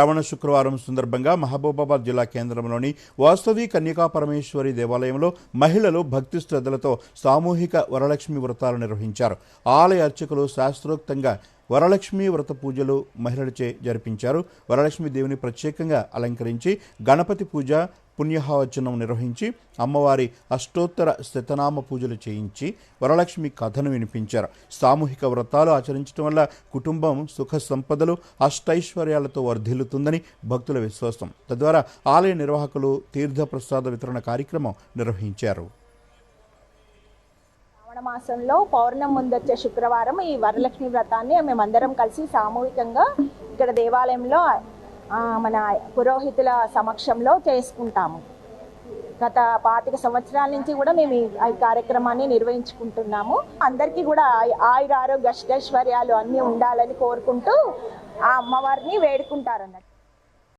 శ్రావణ శుక్రవారం సందర్భంగా మహబూబాబాద్ జిల్లా కేంద్రంలోని వాస్తవి కన్యకా పరమేశ్వరి దేవాలయంలో మహిళలు భక్తి శ్రద్ధలతో సామూహిక వరలక్ష్మి వ్రతాలు నిర్వహించారు. ఆలయ అర్చకులు శాస్త్రోక్తంగా వరలక్ష్మి వ్రత పూజలు మహిళలచే జరిపించారు. వరలక్ష్మి దేవిని ప్రత్యేకంగా అలంకరించి గణపతి పూజ పుణ్యహావచనం నిర్వహించి అమ్మవారి అష్టోత్తర శతనామ పూజలు చేయించి వరలక్ష్మి కథను వినిపించారు. సామూహిక వ్రతాలు ఆచరించడం వల్ల కుటుంబం సుఖ సంపదలు అష్టైశ్వర్యాలతో వర్ధిల్లుతుందని భక్తుల విశ్వాసం. తద్వారా ఆలయ నిర్వాహకులు తీర్థప్రసాద వితరణ కార్యక్రమం నిర్వహించారు. మాసంలో పౌర్ణం ముందు వచ్చే శుక్రవారం ఈ వరలక్ష్మి వ్రతాన్ని మేమందరం కలిసి సామూహికంగా ఇక్కడ దేవాలయంలో మన పురోహితుల సమక్షంలో చేసుకుంటాము. గత పాతిక సంవత్సరాల నుంచి కూడా మేము ఈ కార్యక్రమాన్ని నిర్వహించుకుంటున్నాము. అందరికీ కూడా ఆయుర ఆరోగ్య అష్టైశ్వర్యాలు అన్నీ ఉండాలని కోరుకుంటూ ఆ అమ్మవారిని వేడుకుంటారన్నట్టు.